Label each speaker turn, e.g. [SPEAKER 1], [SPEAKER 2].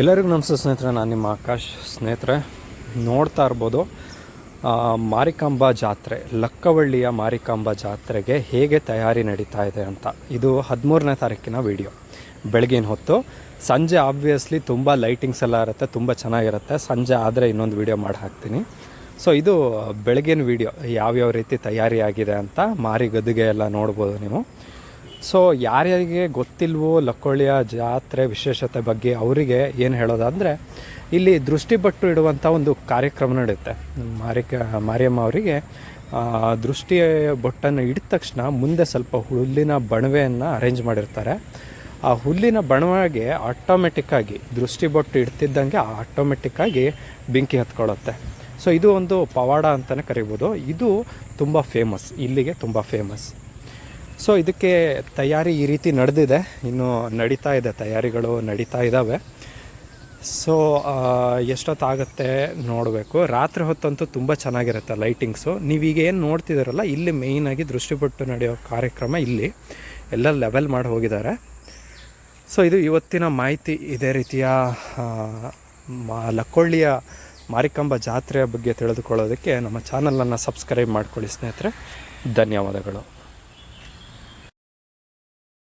[SPEAKER 1] ಎಲ್ಲರಿಗೂ ನಮಸ್ತೆ ಸ್ನೇಹಿತರೆ, ನಾನು ನಿಮ್ಮ ಆಕಾಶ್ ಸ್ನೇಹಿತರೆ. ನೋಡ್ತಾ ಇರ್ಬೋದು ಮಾರಿಕಾಂಬಾ ಜಾತ್ರೆ, ಲಕ್ಕವಳ್ಳಿಯ ಮಾರಿಕಾಂಬಾ ಜಾತ್ರೆಗೆ ಹೇಗೆ ತಯಾರಿ ನಡೀತಾ ಇದೆ ಅಂತ. ಇದು ಹದಿಮೂರನೇ ತಾರೀಕಿನ ವಿಡಿಯೋ. ಬೆಳಗಿನ ಹೊತ್ತು, ಸಂಜೆ ಆಬ್ವಿಯಸ್ಲಿ ತುಂಬ ಲೈಟಿಂಗ್ಸ್ ಎಲ್ಲ ಇರುತ್ತೆ, ತುಂಬ ಚೆನ್ನಾಗಿರುತ್ತೆ. ಸಂಜೆ ಆದರೆ ಇನ್ನೊಂದು ವಿಡಿಯೋ ಮಾಡಿ ಹಾಕ್ತೀನಿ. ಸೊ ಇದು ಬೆಳಗಿನ ವಿಡಿಯೋ, ಯಾವ್ಯಾವ ರೀತಿ ತಯಾರಿ ಆಗಿದೆ ಅಂತ ಮಾರಿ ಗದ್ದುಗೆ ಎಲ್ಲ ನೋಡ್ಬೋದು ನೀವು. ಸೊ ಯಾರ್ಯಾರಿಗೆ ಗೊತ್ತಿಲ್ವೋ ಲಕ್ಕೊಳ್ಳಿಯ ಜಾತ್ರೆ ವಿಶೇಷತೆ ಬಗ್ಗೆ ಅವರಿಗೆ ಏನು ಹೇಳೋದಂದರೆ, ಇಲ್ಲಿ ದೃಷ್ಟಿಪಟ್ಟು ಇಡುವಂಥ ಒಂದು ಕಾರ್ಯಕ್ರಮ ನಡೆಯುತ್ತೆ. ಮಾರಿಕ, ಮಾರಿಯಮ್ಮ ಅವರಿಗೆ ದೃಷ್ಟಿ ಬೊಟ್ಟನ್ನು ಇಡಿದ ತಕ್ಷಣ ಮುಂದೆ ಸ್ವಲ್ಪ ಹುಲ್ಲಿನ ಬಣವೆಯನ್ನು ಅರೇಂಜ್ ಮಾಡಿರ್ತಾರೆ. ಆ ಹುಲ್ಲಿನ ಬಣವೆಗೆ ಆಟೋಮೆಟಿಕ್ಕಾಗಿ ದೃಷ್ಟಿ ಬೊಟ್ಟು ಇಡ್ತಿದ್ದಂಗೆ ಆಟೋಮೆಟಿಕ್ಕಾಗಿ ಬೆಂಕಿ ಹತ್ಕೊಳ್ಳುತ್ತೆ. ಸೊ ಇದು ಒಂದು ಪವಾಡ ಅಂತಲೇ ಕರಿಬೋದು. ಇದು ತುಂಬ ಫೇಮಸ್ ಇಲ್ಲಿಗೆ ತುಂಬ ಫೇಮಸ್ ಸೊ ಇದಕ್ಕೆ ತಯಾರಿ ಈ ರೀತಿ ನಡೆದಿದೆ. ಇನ್ನು ನಡೀತಾ ಇದೆ, ತಯಾರಿಗಳು ನಡೀತಾ ಇದ್ದಾವೆ ಸೊ ಎಷ್ಟೊತ್ತಾಗತ್ತೆ ನೋಡಬೇಕು. ರಾತ್ರಿ ಹೊತ್ತಂತೂ ತುಂಬ ಚೆನ್ನಾಗಿರುತ್ತೆ ಲೈಟಿಂಗ್ಸು ನೀವೀಗ ಏನು ನೋಡ್ತಿದ್ದೀರಲ್ಲ, ಇಲ್ಲಿ ಮೇಯ್ನಾಗಿ ದೃಷ್ಟಿಪಟ್ಟು ನಡೆಯೋ ಕಾರ್ಯಕ್ರಮ ಇಲ್ಲಿ. ಎಲ್ಲ ಲೆವೆಲ್ ಮಾಡಿ ಹೋಗಿದ್ದಾರೆ. ಸೊ ಇದು ಇವತ್ತಿನ ಮಾಹಿತಿ. ಇದೇ ರೀತಿಯ ಮಾ, ಲಕ್ಕೊಳ್ಳಿಯ ಮಾರಿಕಂಬ ಜಾತ್ರೆಯ ಬಗ್ಗೆ ತಿಳಿದುಕೊಳ್ಳೋದಕ್ಕೆ ನಮ್ಮ ಚಾನಲನ್ನು ಸಬ್ಸ್ಕ್ರೈಬ್ ಮಾಡ್ಕೊಳ್ಳಿ ಸ್ನೇಹಿತರೆ. ಧನ್ಯವಾದಗಳು.